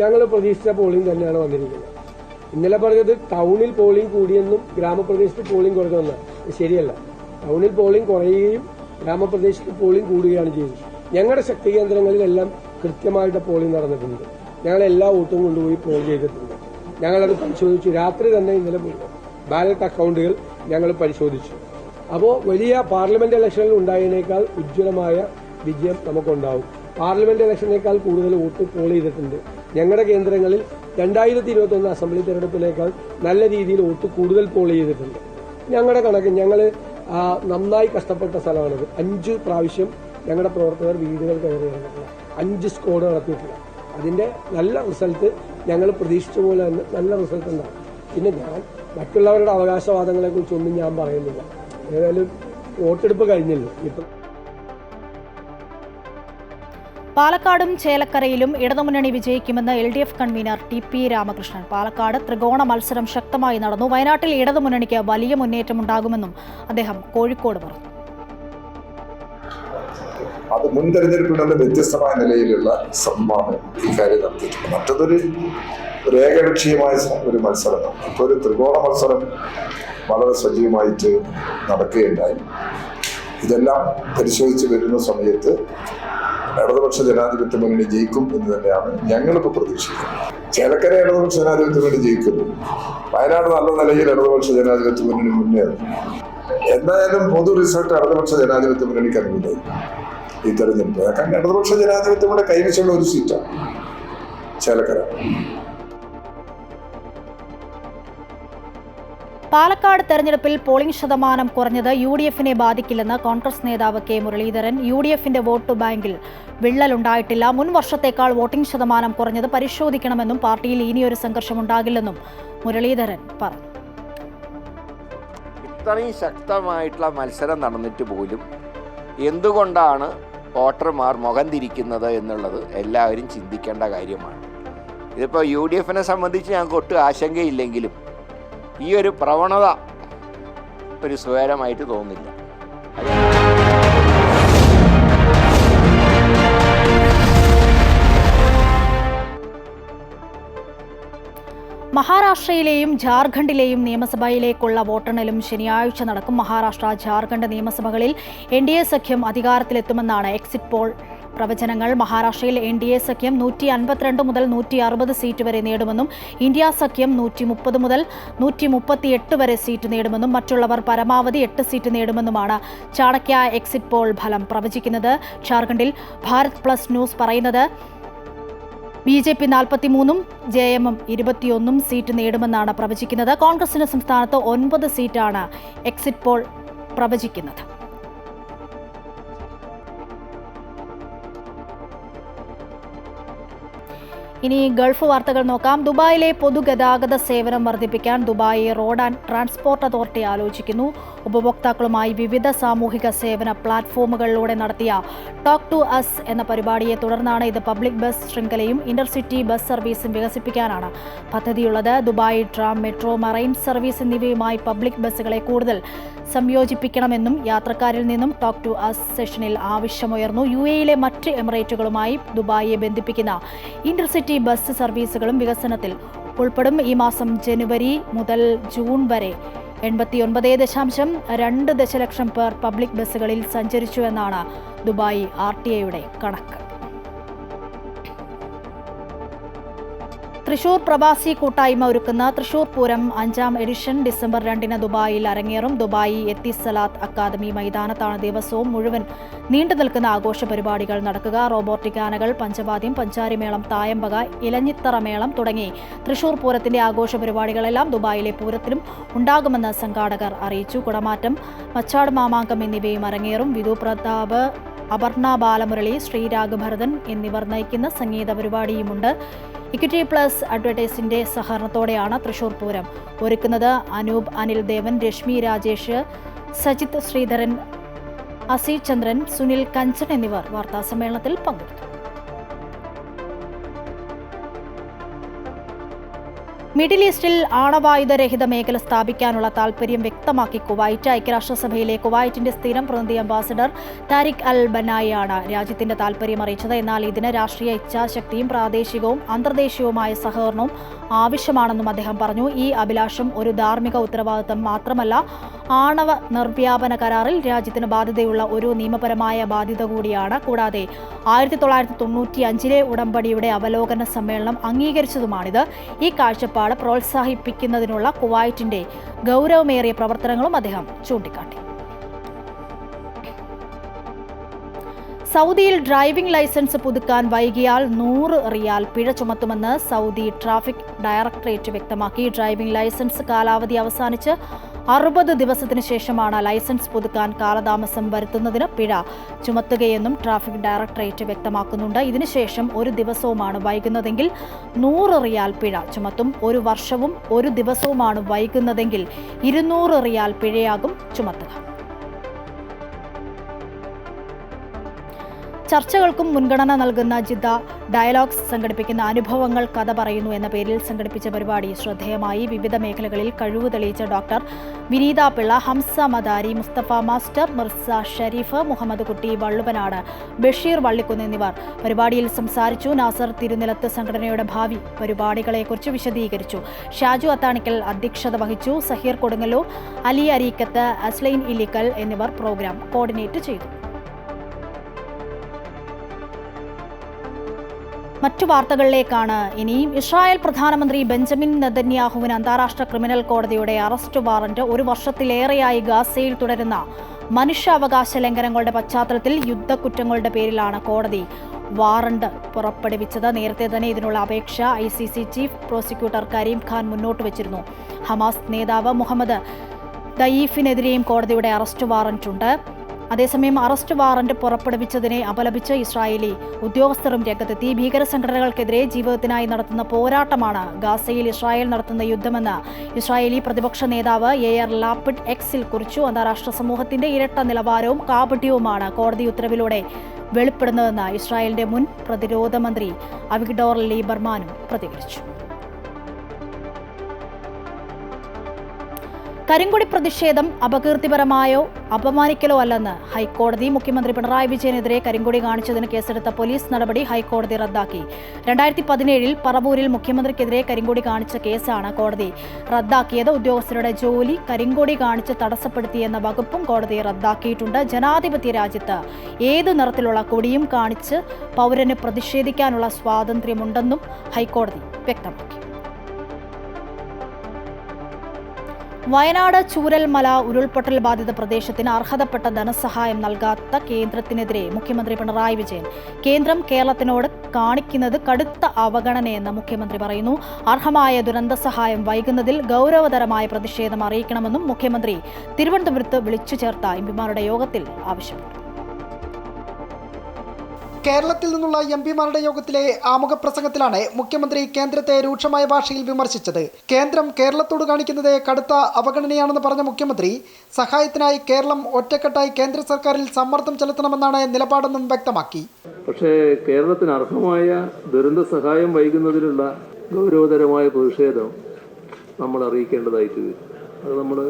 Speaker 5: ഞങ്ങൾ പ്രതീക്ഷിച്ച പോളിംഗ് തന്നെയാണ് വന്നിരിക്കുന്നത്. ഇന്നലെ പറഞ്ഞത് ടൗണിൽ പോളിംഗ് കൂടിയെന്നും ഗ്രാമപ്രദേശത്ത് പോളിംഗ് കുറഞ്ഞെന്നാണ് ശരിയല്ല. ടൗണിൽ പോളിംഗ് കുറയുകയും ഗ്രാമപ്രദേശത്ത് പോളിംഗ് കൂടുകയാണ് ചെയ്തത്. ഞങ്ങളുടെ ശക്തി കേന്ദ്രങ്ങളിലെല്ലാം കൃത്യമായിട്ട് പോളിംഗ് നടന്നിട്ടുണ്ട്. ഞങ്ങൾ എല്ലാ വോട്ടും കൊണ്ടുപോയി പോൾ ചെയ്തിട്ടുണ്ട്. ഞങ്ങളത് പരിശോധിച്ചു. രാത്രി തന്നെ ഇന്നലെ ബാലറ്റ് അക്കൗണ്ടുകൾ ഞങ്ങൾ പരിശോധിച്ചു. അപ്പോൾ വലിയ പാർലമെന്റ് ഇലക്ഷനിൽ ഉണ്ടായതിനേക്കാൾ ഉജ്ജ്വലമായ വിജയം നമുക്കുണ്ടാവും. പാർലമെന്റ് ഇലക്ഷനേക്കാൾ കൂടുതൽ വോട്ട് പോൾ ചെയ്തിട്ടുണ്ട്. ഞങ്ങളുടെ കേന്ദ്രങ്ങളിൽ രണ്ടായിരത്തി ഇരുപത്തൊന്ന് അസംബ്ലി തെരഞ്ഞെടുപ്പിലേക്കാൾ നല്ല രീതിയിൽ വോട്ട് കൂടുതൽ പോൾ ചെയ്തിട്ടുണ്ട്. ഞങ്ങളുടെ കണക്ക് ഞങ്ങൾ നന്നായി കഷ്ടപ്പെട്ട സ്ഥലമാണിത്. അഞ്ച് പ്രാവശ്യം ഞങ്ങളുടെ പ്രവർത്തകർ വീടുകൾ കയറി ഇറങ്ങിയിട്ടില്ല. അഞ്ച് സ്കോഡ് നടത്തിയിട്ടില്ല. അതിന്റെ നല്ല റിസൾട്ട് ഞങ്ങൾ പ്രതീക്ഷിച്ച പോലെ തന്നെ നല്ല റിസൾട്ട് ഉണ്ടാകും പിന്നെ ഞാൻ മറ്റുള്ളവരുടെ അവകാശവാദങ്ങളെക്കുറിച്ചൊന്നും ഞാൻ പറയുന്നില്ല. ഏതായാലും വോട്ടെടുപ്പ് കഴിഞ്ഞല്ലോ? ഇപ്പം
Speaker 1: പാലക്കാടും ചേലക്കരയിലും ഇടതുമുന്നണി വിജയിക്കുമെന്ന് L D F convenor T P Ramakrishnan. Palakkad ത്രികോണ മത്സരം ശക്തമായി നടന്നു. വയനാട്ടിൽ ഇടതുമുന്നണിക്ക് വലിയ മുന്നേറ്റമുണ്ടാകുമെന്നും അദ്ദേഹം കോഴിക്കോട് പറഞ്ഞു.
Speaker 6: അത് മുൻ തെരഞ്ഞെടുപ്പിൽ നിന്ന് വ്യത്യസ്തമായ നിലയിലുള്ള ശ്രമമാണ് ഈ കാര്യം നടത്തിയിട്ടുള്ളത് മറ്റതൊരു ഏകപക്ഷീയമായ ഒരു മത്സരമാണ്. ഇപ്പോൾ ഒരു ത്രികോണ മത്സരം വളരെ സജീവമായിട്ട് നടക്കുകയുണ്ടായി. ഇതെല്ലാം പരിശോധിച്ച് വരുന്ന സമയത്ത് ഇടതുപക്ഷ ജനാധിപത്യ മുന്നണി ജയിക്കും എന്ന് തന്നെയാണ് ഞങ്ങളിപ്പോൾ പ്രതീക്ഷിക്കുന്നത്. ചേലക്കര ഇടതുപക്ഷ ജനാധിപത്യ മുന്നണി ജയിക്കുന്നു വയനാട് നല്ല നിലയിൽ ഇടതുപക്ഷ ജനാധിപത്യ മുന്നണി മുന്നേറും എന്തായാലും പൊതു റിസൾട്ട് ഇടതുപക്ഷ ജനാധിപത്യ മുന്നണിക്ക് അനുകൂലമായി. ഈ തെരഞ്ഞെടുപ്പ്. കാരണം ഇടതുപക്ഷ ജനാധിപത്യങ്ങളുടെ കൈവശമുള്ള ഒരു സീറ്റാണ് ചേലക്കര.
Speaker 1: പാലക്കാട് തെരഞ്ഞെടുപ്പിൽ പോളിംഗ് ശതമാനം കുറഞ്ഞത് യു ഡി എഫിനെ ബാധിക്കില്ലെന്ന് കോൺഗ്രസ് നേതാവ് കെ മുരളീധരൻ. യു ഡി എഫിന്റെ വോട്ട് ബാങ്കിൽ വിള്ളലുണ്ടായിട്ടില്ല. മുൻ വർഷത്തേക്കാൾ വോട്ടിംഗ് ശതമാനം കുറഞ്ഞത് പരിശോധിക്കണമെന്നും പാർട്ടിയിൽ ഇനിയൊരു സംഘർഷമുണ്ടാകില്ലെന്നും മുരളീധരൻ പറഞ്ഞു.
Speaker 12: ഇത്രയും ശക്തമായിട്ടുള്ള മത്സരം നടന്നിട്ട് പോലും എന്തുകൊണ്ടാണ് വോട്ടർമാർ മുഖം തിരിക്കുന്നത് എന്നുള്ളത് എല്ലാവരും ചിന്തിക്കേണ്ട കാര്യമാണ്. ഇതിപ്പോൾ യു ഡി എഫിനെ സംബന്ധിച്ച് ഞങ്ങൾക്ക് ഒട്ടും ആശങ്കയില്ലെങ്കിലും ഈ ഒരു പ്രവണത ഒരു സുഖകരമായിട്ട് തോന്നില്ല
Speaker 1: മഹാരാഷ്ട്രയിലെയും ജാർഖണ്ഡിലെയും നിയമസഭയിലേക്കുള്ള വോട്ടെണ്ണലും ശനിയാഴ്ച നടക്കും. മഹാരാഷ്ട്ര ജാർഖണ്ഡ് നിയമസഭകളിൽ എൻ സഖ്യം അധികാരത്തിലെത്തുമെന്നാണ് എക്സിറ്റ് പോൾ. പ്രവചനങ്ങൾ മഹാരാഷ്ട്രയിൽ എൻ ഡി എ സഖ്യം നൂറ്റി അൻപത്തിരണ്ട് മുതൽ നൂറ്റി അറുപത് സീറ്റ് വരെ നേടുമെന്നും ഇന്ത്യ സഖ്യം നൂറ്റി മുപ്പത് മുതൽ നൂറ്റി മുപ്പത്തി എട്ട് വരെ സീറ്റ് നേടുമെന്നും മറ്റുള്ളവർ പരമാവധി എട്ട് സീറ്റ് നേടുമെന്നുമാണ് ചാണക്യ എക്സിറ്റ് പോൾ ഫലം പ്രവചിക്കുന്നത്. ജാർഖണ്ഡിൽ ഭാരത് പ്ലസ് ന്യൂസ് പറയുന്നത്. ബി ജെ പി നാൽപ്പത്തിമൂന്നും ജെ എം എം ഇരുപത്തിയൊന്നും സീറ്റ് നേടുമെന്നാണ് പ്രവചിക്കുന്നത്. കോൺഗ്രസിന് സംസ്ഥാനത്ത് ഒൻപത് സീറ്റാണ് എക്സിറ്റ് പോൾ പ്രവചിക്കുന്നത്. ഇനി ഗൾഫ് വാർത്തകൾ നോക്കാം. ദുബായിലെ പൊതുഗതാഗത സേവനം വർദ്ധിപ്പിക്കാൻ Dubai road and transport authority ആലോചിക്കുന്നു. ഉപഭോക്താക്കളുമായി വിവിധ സാമൂഹിക സേവന പ്ലാറ്റ്ഫോമുകളിലൂടെ നടത്തിയ ടോക്ക് ടു അസ് എന്ന പരിപാടിയെ തുടർന്നാണ് ഇത് പബ്ലിക് ബസ് ശൃംഖലയും ഇന്റർസിറ്റി ബസ് സർവീസും വികസിപ്പിക്കാനാണ്. പദ്ധതിയുള്ളത് Dubai tram metro marine service എന്നിവയുമായി പബ്ലിക് ബസ്സുകളെ കൂടുതൽ സംയോജിപ്പിക്കണമെന്നും യാത്രക്കാരിൽ നിന്നും ടോക്ക് ടു അസ് സെഷനിൽ ആവശ്യമുയർന്നു. യു എയിലെ മറ്റ് എമിറേറ്റുകളുമായി ദുബായിയെ ബന്ധിപ്പിക്കുന്ന ഇന്റർസിറ്റി ബസ് സർവീസുകളും വികസനത്തിൽ ഉൾപ്പെടും. ഈ മാസം ജനുവരി മുതൽ ജൂൺ വരെ എൺപത്തിയൊൻപത് ദശാംശം രണ്ട് ദശലക്ഷം പേർ പബ്ലിക് ബസ്സുകളിൽ സഞ്ചരിച്ചുവെന്നാണ് ദുബായ് ആർ ടി ഐയുടെ കണക്ക്. തൃശൂർ പ്രവാസി കൂട്ടായ്മ ഒരുക്കുന്ന തൃശൂർ പൂരം അഞ്ചാം എഡിഷൻ ഡിസംബർ രണ്ടിന് ദുബായിൽ അരങ്ങേറും. ദുബായി എത്തിസലാത്ത് അക്കാദമി മൈതാനത്താണ് ദിവസവും മുഴുവൻ നീണ്ടു നിൽക്കുന്ന ആഘോഷ പരിപാടികൾ നടക്കുക. റോബോട്ടിക് ആനകൾ പഞ്ചവാദ്യം പഞ്ചാരിമേളം തായമ്പക ഇലഞ്ഞിത്തറമേളം തുടങ്ങി തൃശൂർ പൂരത്തിന്റെ ആഘോഷ പരിപാടികളെല്ലാം ദുബായിലെ പൂരത്തിലും ഉണ്ടാകുമെന്ന് സംഘാടകർ അറിയിച്ചു. കുടമാറ്റം മച്ചാട് മാമാങ്കം എന്നിവയും അരങ്ങേറും. വിധു പ്രതാപ് അപർണ ബാലമുരളി ശ്രീരാഘഭരതൻ എന്നിവർ നയിക്കുന്ന സംഗീത പരിപാടിയുമുണ്ട്. ഇക്വിറ്റി പ്ലസ് അഡ്വർടൈസിന്റെ സഹകരണത്തോടെയാണ് തൃശൂർ പൂരം ഒരുക്കുന്നത്. അനൂപ് അനിൽ ദേവൻ രശ്മി രാജേഷ് സജിത് ശ്രീധരൻ അസി ചന്ദ്രൻ സുനിൽ കഞ്ചൻ എന്നിവർ വാർത്താസമ്മേളനത്തിൽ പങ്കെടുത്തു. മിഡിൽ ഈസ്റ്റിൽ ആണവായുധരഹിത മേഖല സ്ഥാപിക്കാനുള്ള താൽപര്യം വ്യക്തമാക്കി കുവൈറ്റ്. ഐക്യരാഷ്ട്രസഭയിലെ കുവൈറ്റിന്റെ സ്ഥിരം പ്രതിനിധി അംബാസിഡർ താരിഖ് അൽ ബനായിയാണ് രാജ്യത്തിന്റെ താൽപര്യം അറിയിച്ചത്. എന്നാൽ ഇതിന് രാഷ്ട്രീയ ഇച്ഛാശക്തിയും പ്രാദേശികവും അന്തർദേശീയവുമായ സഹകരണവും ആവശ്യമാണെന്നും അദ്ദേഹം പറഞ്ഞു. ഈ അഭിലാഷം ഒരു ധാർമ്മിക ഉത്തരവാദിത്തം മാത്രമല്ല ആണവ നിർവ്യാപന കരാറിൽ രാജ്യത്തിന് ബാധ്യതയുള്ള ഒരു നിയമപരമായ ബാധ്യത കൂടിയാണ്. കൂടാതെ ആയിരത്തി തൊള്ളായിരത്തി തൊണ്ണൂറ്റി അഞ്ചിലെ ഉടമ്പടിയുടെ അവലോകന സമ്മേളനം അംഗീകരിച്ചതുമാണിത്. ഈ കാഴ്ചപ്പാട് പ്രോത്സാഹിപ്പിക്കുന്നതിനുള്ള കുവൈറ്റിന്റെ ഗൗരവമേറിയ പ്രവർത്തനങ്ങളും അദ്ദേഹം ചൂണ്ടിക്കാട്ടി. സൗദിയിൽ ഡ്രൈവിംഗ് ലൈസൻസ് പുതുക്കാൻ വൈകിയാൽ നൂറ് റിയാൽ പിഴ ചുമത്തുമെന്ന് സൗദി ട്രാഫിക് ഡയറക്ടറേറ്റ് വ്യക്തമാക്കി. ഡ്രൈവിംഗ് ലൈസൻസ് കാലാവധി അവസാനിച്ച് അറുപത് ദിവസത്തിന് ശേഷമാണ് ലൈസൻസ് പുതുക്കാൻ കാലതാമസം വരുത്തുന്നതിന് പിഴ ചുമത്തുകയെന്നും ട്രാഫിക് ഡയറക്ടറേറ്റ് വ്യക്തമാക്കുന്നുണ്ട്. ഇതിനുശേഷം ഒരു ദിവസവുമാണ് വൈകുന്നതെങ്കിൽ നൂറ് റിയാൽ പിഴ ചുമത്തും. ഒരു വർഷവും ഒരു ദിവസവുമാണ് വൈകുന്നതെങ്കിൽ ഇരുന്നൂറ് റിയാൽ പിഴയാകും ചുമത്തുക. ചർച്ചകൾക്കും മുൻഗണന നൽകുന്ന ജിദ്ദ ഡയലോഗ്സ് സംഘടിപ്പിക്കുന്ന അനുഭവങ്ങൾ കഥ പറയുന്നു എന്ന പേരിൽ സംഘടിപ്പിച്ച പരിപാടി ശ്രദ്ധേയമായി. വിവിധ മേഖലകളിൽ കഴിവ് തെളിയിച്ച ഡോക്ടർ വിനീത പിള്ള ഹംസ മദാരി മുസ്തഫ മാസ്റ്റർ മിർസ ഷരീഫ് മുഹമ്മദ് കുട്ടി വള്ളുവനാട് ബഷീർ വള്ളിക്കുന്ന് എന്നിവർ പരിപാടിയിൽ സംസാരിച്ചു. നാസർ തിരുനിലത്ത് സംഘടനയുടെ ഭാവി പരിപാടികളെക്കുറിച്ച് വിശദീകരിച്ചു. ഷാജു അത്താണിക്കൽ അധ്യക്ഷത വഹിച്ചു. സഹീർ കൊടുങ്ങല്ലൂർ അലി അരീക്കത്ത് അസ്ലൈൻ ഇലിക്കൽ എന്നിവർ പ്രോഗ്രാം കോർഡിനേറ്റ് ചെയ്തു. മറ്റു വാർത്തകളിലേക്കാണ്. ഇനിയും ഇസ്രായേൽ പ്രധാനമന്ത്രി ബെഞ്ചമിൻ നെതന്യാഹുവിന് അന്താരാഷ്ട്ര ക്രിമിനൽ കോടതിയുടെ അറസ്റ്റ് വാറന്റ് ഒരു വർഷത്തിലേറെയായി ഗാസയിൽ തുടരുന്ന മനുഷ്യാവകാശ ലംഘനങ്ങളുടെ പശ്ചാത്തലത്തിൽ യുദ്ധക്കുറ്റങ്ങളുടെ പേരിലാണ് കോടതി വാറണ്ട് പുറപ്പെടുവിച്ചത്. നേരത്തെ തന്നെ ഇതിനുള്ള അപേക്ഷ I C C chief prosecutor Karim Khan മുന്നോട്ട് വച്ചിരുന്നു. ഹമാസ് നേതാവ് മുഹമ്മദ് ദയീഫിനെതിരെയും കോടതിയുടെ അറസ്റ്റ് വാറന്റുണ്ട് അതേസമയം അറസ്റ്റ് വാറന്റ് പുറപ്പെടുവിച്ചതിനെ അപലപിച്ച ഇസ്രായേലി ഉദ്യോഗസ്ഥരും രംഗത്തെത്തി. ഭീകര സംഘടനകൾക്കെതിരെ ജീവിതത്തിനായി നടത്തുന്ന പോരാട്ടമാണ് ഗാസയിൽ ഇസ്രായേൽ നടത്തുന്ന യുദ്ധമെന്ന് ഇസ്രായേലി പ്രതിപക്ഷ നേതാവ് എയർ ലാപ്പിഡ് എക്സിൽ കുറിച്ചു. അന്താരാഷ്ട്ര സമൂഹത്തിന്റെ ഇരട്ട നിലവാരവും കാപട്യവുമാണ് കോടതി ഉത്തരവിലൂടെ വെളിപ്പെടുന്നതെന്ന് ഇസ്രായേലിന്റെ മുൻ പ്രതിരോധ മന്ത്രി അവിഗ്ഡോർ ലീബർമാനും പ്രതികരിച്ചു. കരിങ്കൊടി പ്രതിഷേധം അപകീർത്തിപരമായോ അപമാനിക്കലോ അല്ലെന്ന് ഹൈക്കോടതി മുഖ്യമന്ത്രി പിണറായി വിജയനെതിരെ കരിങ്കൊടി കാണിച്ചതിന് കേസെടുത്ത പോലീസ് നടപടി ഹൈക്കോടതി റദ്ദാക്കി. രണ്ടായിരത്തി പതിനേഴിൽ പറവൂരിൽ മുഖ്യമന്ത്രിക്കെതിരെ കരിങ്കൊടി കാണിച്ച കേസാണ് കോടതി റദ്ദാക്കിയത്. ഉദ്യോഗസ്ഥരുടെ ജോലി കരിങ്കൊടി കാണിച്ച് തടസ്സപ്പെടുത്തിയെന്ന വകുപ്പും കോടതി റദ്ദാക്കിയിട്ടുണ്ട്. ജനാധിപത്യ രാജ്യത്ത് ഏത് നിറത്തിലുള്ള കൊടിയും കാണിച്ച് പൗരന് പ്രതിഷേധിക്കാനുള്ള സ്വാതന്ത്ര്യമുണ്ടെന്നും ഹൈക്കോടതി വ്യക്തമാക്കി. വയനാട് ചൂരൽമല ഉരുൾപൊട്ടൽ ബാധിത പ്രദേശത്തിന് അർഹതപ്പെട്ട ധനസഹായം നൽകാത്ത കേന്ദ്രത്തിനെതിരെ മുഖ്യമന്ത്രി പിണറായി വിജയൻ കേന്ദ്രം കേരളത്തിനോട് കാണിക്കുന്നത് കടുത്ത അവഗണനയെന്ന് മുഖ്യമന്ത്രി പറയുന്നു. അർഹമായ ദുരന്ത സഹായം വൈകുന്നതിൽ ഗൗരവതരമായ പ്രതിഷേധം അറിയിക്കണമെന്നും മുഖ്യമന്ത്രി തിരുവനന്തപുരത്ത് വിളിച്ചു ചേർത്ത എംപിമാരുടെ യോഗത്തിൽ ആവശ്യപ്പെട്ടു.
Speaker 13: കേരളത്തിൽ നിന്നുള്ള എം പിമാരുടെ യോഗത്തിലെ ആമുഖ പ്രസംഗത്തിലാണ് മുഖ്യമന്ത്രി കേന്ദ്രത്തെ രൂക്ഷമായ ഭാഷയിൽ വിമർശിച്ചത്. കേന്ദ്രം കേരളത്തോട് കാണിക്കുന്നത് കടുത്ത അവഗണനയാണെന്ന് പറഞ്ഞ മുഖ്യമന്ത്രി സഹായത്തിനായി കേരളം ഒറ്റക്കെട്ടായി കേന്ദ്ര സർക്കാരിൽ സമ്മർദ്ദം ചെലുത്തണമെന്നാണ് നിലപാടെന്നും വ്യക്തമാക്കി.
Speaker 14: പക്ഷേ കേരളത്തിന് അർഹമായ ദുരന്ത സഹായം വൈകുന്നതിലുള്ള ഗൗരവതരമായ പ്രതിഷേധം നമ്മൾ അറിയിക്കേണ്ടതായിട്ട് അത് നമ്മൾ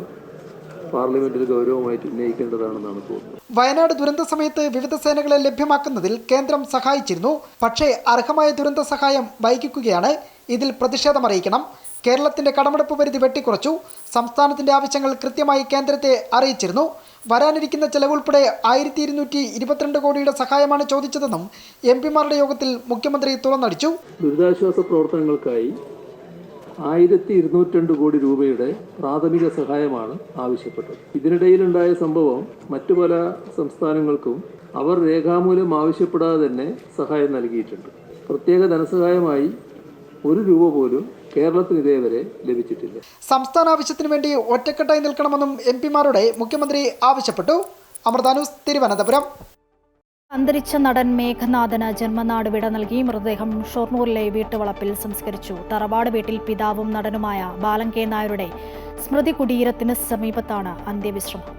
Speaker 14: പാർലമെന്റിൽ ഗൗരവമായിട്ട് ഉന്നയിക്കേണ്ടതാണെന്നാണ് തോന്നുന്നത്.
Speaker 13: വയനാട് ദുരന്ത സമയത്ത് വിവിധ സേനകളെ ലഭ്യമാക്കുന്നതിൽ കേന്ദ്രം സഹായിച്ചിരുന്നു. പക്ഷേ അർഹമായ ദുരന്ത സഹായം വൈകിക്കുകയാണ്. ഇതിൽ പ്രതിഷേധമറിയിക്കണം കേരളത്തിന്റെ കടമെടുപ്പ് പരിധി വെട്ടിക്കുറച്ചു. സംസ്ഥാനത്തിന്റെ ആവശ്യങ്ങൾ കൃത്യമായി കേന്ദ്രത്തെ അറിയിച്ചിരുന്നു. വരാനിരിക്കുന്ന ചെലവുൾപ്പെടെ ആയിരത്തി ഇരുന്നൂറ്റി ഇരുപത്തിരണ്ട് കോടിയുടെ സഹായമാണ് ചോദിച്ചതെന്നും എം പിമാരുടെ യോഗത്തിൽ മുഖ്യമന്ത്രി തുറന്നടിച്ചു.
Speaker 14: ദുരിതാശ്വാസ പ്രവർത്തനങ്ങൾക്കായി ആയിരത്തി ഇരുന്നൂറ്റി കോടി രൂപയുടെ പ്രാഥമിക സഹായമാണ് ആവശ്യപ്പെട്ടത്. ഇതിനിടയിലുണ്ടായ സംഭവം മറ്റു പല സംസ്ഥാനങ്ങൾക്കും അവർ രേഖാമൂലം ആവശ്യപ്പെടാതെ തന്നെ സഹായം നൽകിയിട്ടുണ്ട്. പ്രത്യേക ധനസഹായമായി ഒരു രൂപ പോലും കേരളത്തിന് ഇതേവരെ ലഭിച്ചിട്ടില്ല.
Speaker 13: സംസ്ഥാന ആവശ്യത്തിന് വേണ്ടി ഒറ്റക്കെട്ടായി നിൽക്കണമെന്നും എം പിമാരുടെ മുഖ്യമന്ത്രി ആവശ്യപ്പെട്ടു. അമൃതാനൂസ് തിരുവനന്തപുരം.
Speaker 1: അന്തരിച്ച നടൻ മേഘനാഥന് ജന്മനാട് വിട നൽകി. മൃതദേഹം ഷൊർണൂരിലെ വീട്ടുവളപ്പിൽ സംസ്കരിച്ചു. തറവാട് വീട്ടിൽ പിതാവും നടനുമായ ബാലൻ കെ നായരുടെ സ്മൃതി കുടീരത്തിന് സമീപത്താണ് അന്ത്യവിശ്രമം.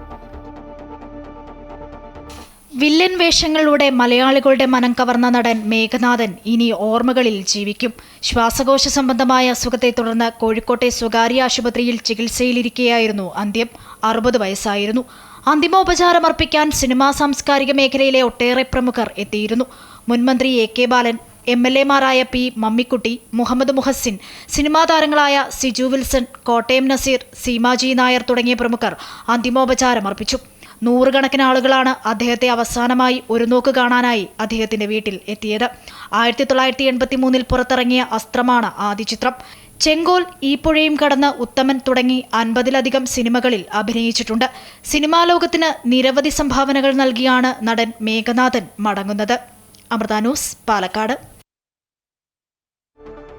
Speaker 1: വില്ലൻ വേഷങ്ങളിലൂടെ മലയാളികളുടെ മനം കവർന്ന നടൻ മേഘനാഥൻ ഇനി ഓർമ്മകളിൽ ജീവിക്കും. ശ്വാസകോശ സംബന്ധമായ അസുഖത്തെ തുടർന്ന് കോഴിക്കോട്ടെ സ്വകാര്യ ആശുപത്രിയിൽ ചികിത്സയിലിരിക്കെയായിരുന്നു അന്ത്യം. അറുപത് വയസ്സായിരുന്നു. അന്തിമോപചാരം അർപ്പിക്കാൻ സിനിമാ സാംസ്കാരിക മേഖലയിലെ ഒട്ടേറെ പ്രമുഖർ എത്തിയിരുന്നു. മുൻമന്ത്രി A K Balan M L എമാരായ P Mammikutty Muhammad Muhsin cinema താരങ്ങളായ സിജു വിൽസൺ കോട്ടയം നസീർ സീമാജി നായർ തുടങ്ങിയ പ്രമുഖർ അന്തിമോപചാരം അർപ്പിച്ചു. നൂറുകണക്കിന് ആളുകളാണ് അദ്ദേഹത്തെ അവസാനമായി ഒരു നോക്ക് കാണാനായി അദ്ദേഹത്തിന്റെ വീട്ടിൽ എത്തിയത്. ആയിരത്തി തൊള്ളായിരത്തി എൺപത്തി മൂന്നിൽ പുറത്തിറങ്ങിയ അസ്ത്രമാണ് ആദ്യ ചിത്രം. ചെങ്കോൽ ഈ പുഴയും കടന്ന് ഉത്തമൻ തുടങ്ങി അൻപതിലധികം സിനിമകളിൽ അഭിനയിച്ചിട്ടുണ്ട്. സിനിമാ ലോകത്തിന് നിരവധി സംഭാവനകൾ നൽകിയാണ് നടൻ മേഘനാഥൻ മടങ്ങുന്നത്. അമൃത ന്യൂസ് പാലക്കാട്.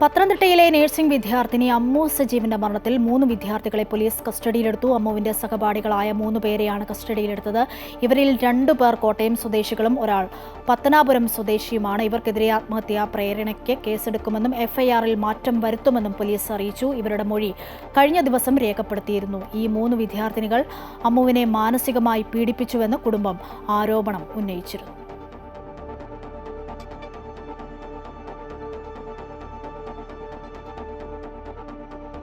Speaker 1: പത്തനംതിട്ടയിലെ നഴ്സിംഗ് വിദ്യാർത്ഥിനി അമ്മു സജീവിന്റെ മരണത്തിൽ മൂന്ന് വിദ്യാർത്ഥികളെ പോലീസ് കസ്റ്റഡിയിലെടുത്തു. അമ്മുവിന്റെ സഹപാഠികളായ മൂന്ന് പേരെയാണ് കസ്റ്റഡിയിലെടുത്തത്. ഇവരിൽ രണ്ടു പേർ കോട്ടയം സ്വദേശികളും ഒരാൾ പത്തനാപുരം സ്വദേശിയുമാണ്. ഇവർക്കെതിരെ ആത്മഹത്യാ പ്രേരണയ്ക്ക് കേസെടുക്കുമെന്നും എഫ്ഐആറിൽ മാറ്റം വരുത്തുമെന്നും പോലീസ് അറിയിച്ചു. ഇവരുടെ മൊഴി കഴിഞ്ഞ ദിവസം രേഖപ്പെടുത്തിയിരുന്നു. ഈ മൂന്ന് വിദ്യാർത്ഥിനികൾ അമ്മുവിനെ മാനസികമായി പീഡിപ്പിച്ചുവെന്ന് കുടുംബം ആരോപണം ഉന്നയിച്ചിരുന്നു.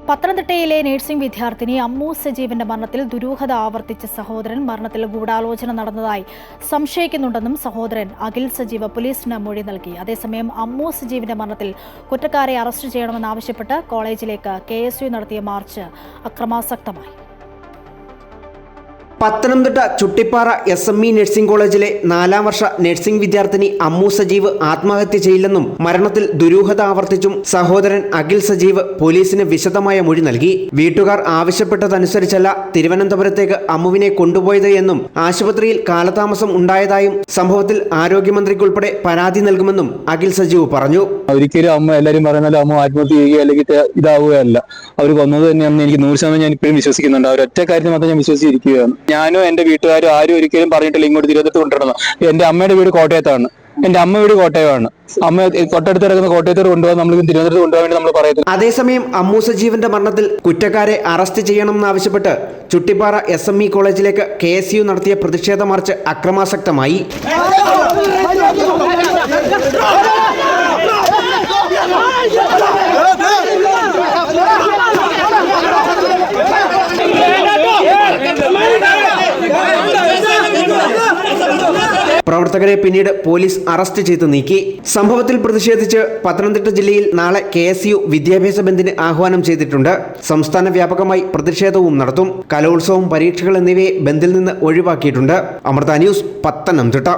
Speaker 1: പത്തനംതിട്ടയിലെ നഴ്സിംഗ് വിദ്യാർത്ഥിനി അമ്മു സജീവിന്റെ മരണത്തിൽ ദുരൂഹത ആവർത്തിച്ച സഹോദരൻ മരണത്തിൽ ഗൂഢാലോചന നടന്നതായി സംശയിക്കുന്നുണ്ടെന്നും സഹോദരൻ അഖിൽ സജീവ് പോലീസിന് മൊഴി നൽകി. അതേസമയം അമ്മു സജീവിന്റെ മരണത്തിൽ കുറ്റക്കാരെ അറസ്റ്റ് ചെയ്യണമെന്നാവശ്യപ്പെട്ട് കോളേജിലേക്ക് കെ നടത്തിയ march അക്രമാസക്തമായി.
Speaker 15: Pathanamthitta Chuttippara S M E nursing കോളേജിലെ നാലാം വർഷ നഴ്സിംഗ് വിദ്യാർത്ഥിനി അമ്മു സജീവ് ആത്മഹത്യ ചെയ്യില്ലെന്നും മരണത്തിൽ ദുരൂഹത ആവർത്തിച്ചും സഹോദരൻ അഖിൽ സജീവ് പോലീസിന് വിശദമായ മൊഴി നൽകി. വീട്ടുകാർ ആവശ്യപ്പെട്ടതനുസരിച്ചല്ല തിരുവനന്തപുരത്തേക്ക് അമ്മുവിനെ കൊണ്ടുപോയത് എന്നും ആശുപത്രിയിൽ കാലതാമസം ഉണ്ടായതായും സംഭവത്തിൽ ആരോഗ്യമന്ത്രിക്കുൾപ്പെടെ പരാതി നൽകുമെന്നും അഖിൽ സജീവ് പറഞ്ഞു.
Speaker 16: ഒരിക്കലും അമ്മ എല്ലാവരും പറയുന്നത് അമ്മ ആത്മഹത്യ ചെയ്യുക അല്ലെങ്കിൽ ഇതാവുകയല്ല അവർ കൊന്നത് തന്നെയാണെന്ന് എനിക്ക് നൂറ് ശതമാനം ഞാൻ ഇപ്പോഴും വിശ്വസിക്കുന്നുണ്ട്. അവർ ഒറ്റ കാര്യത്തിൽ മാത്രം ഞാൻ വിശ്വസിച്ചിരിക്കുകയാണ്. ഞാനോ എന്റെ വീട്ടുകാരും ആരും ഒരിക്കലും പറഞ്ഞിട്ടില്ല ഇങ്ങോട്ട് തിരുവനന്തപുരത്ത് കൊണ്ടുവരണം എന്റെ അമ്മയുടെ വീട് കോട്ടയത്താണ് എന്റെ അമ്മ വീട് കോട്ടയമാണ് അമ്മ തൊട്ടടുത്ത് കിടക്കുന്ന കോട്ടയത്തോട് കൊണ്ടുപോകാൻ നമ്മൾ തിരുവനന്തപുരത്ത് കൊണ്ടുപോകാൻ വേണ്ടി നമ്മൾ പറയുന്നത്
Speaker 15: അതേസമയം അമ്മു സജീവന്റെ മരണത്തിൽ കുറ്റക്കാരെ അറസ്റ്റ് ചെയ്യണമെന്നാവശ്യപ്പെട്ട് ചുട്ടിപ്പാറ എസ് എം ഇ കോളേജിലേക്ക് കെ എസ് യു നടത്തിയ പ്രതിഷേധ മാർച്ച് അക്രമാസക്തമായി പ്രവർത്തകരെ പിന്നീട് പോലീസ് അറസ്റ്റ് ചെയ്ത് നീക്കി. സംഭവത്തിൽ പ്രതിഷേധിച്ച് പത്തനംതിട്ട ജില്ലയിൽ നാളെ കെ എസ് യു വിദ്യാഭ്യാസ ബന്ദിന് ആഹ്വാനം ചെയ്തിട്ടുണ്ട്. സംസ്ഥാന വ്യാപകമായി പ്രതിഷേധവും നടത്തും. കലോത്സവം പരീക്ഷകൾ എന്നിവയെ ബന്ദിൽ നിന്ന് ഒഴിവാക്കിയിട്ടുണ്ട്. അമൃത ന്യൂസ് പത്തനംതിട്ട.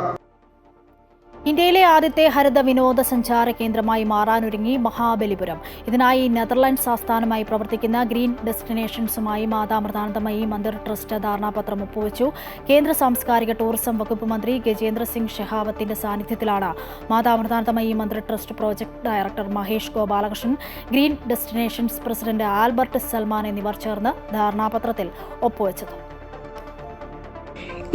Speaker 1: ഇന്ത്യയിലെ ആദ്യത്തെ ഹരിത വിനോദസഞ്ചാര കേന്ദ്രമായി മാറാനൊരുങ്ങി മഹാബലിപുരം. ഇതിനായി നെതർലാൻഡ്സ് ആസ്ഥാനമായി പ്രവർത്തിക്കുന്ന ഗ്രീൻ ഡെസ്റ്റിനേഷൻസുമായി മാതാമൃതാനന്ദമയി മന്ദിർ ട്രസ്റ്റ് ധാരണാപത്രം ഒപ്പുവച്ചു. കേന്ദ്ര സാംസ്കാരിക ടൂറിസം വകുപ്പ് മന്ത്രി ഗജേന്ദ്ര സിംഗ് ഷെഹാവത്തിന്റെ സാന്നിധ്യത്തിലാണ് Mata Amritanandamayi Mandir trust project director Mahesh Gopalakrishnan green destinations president Albert Salman എന്നിവർ ചേർന്ന് ധാരണാപത്രത്തിൽ ഒപ്പുവെച്ചത്.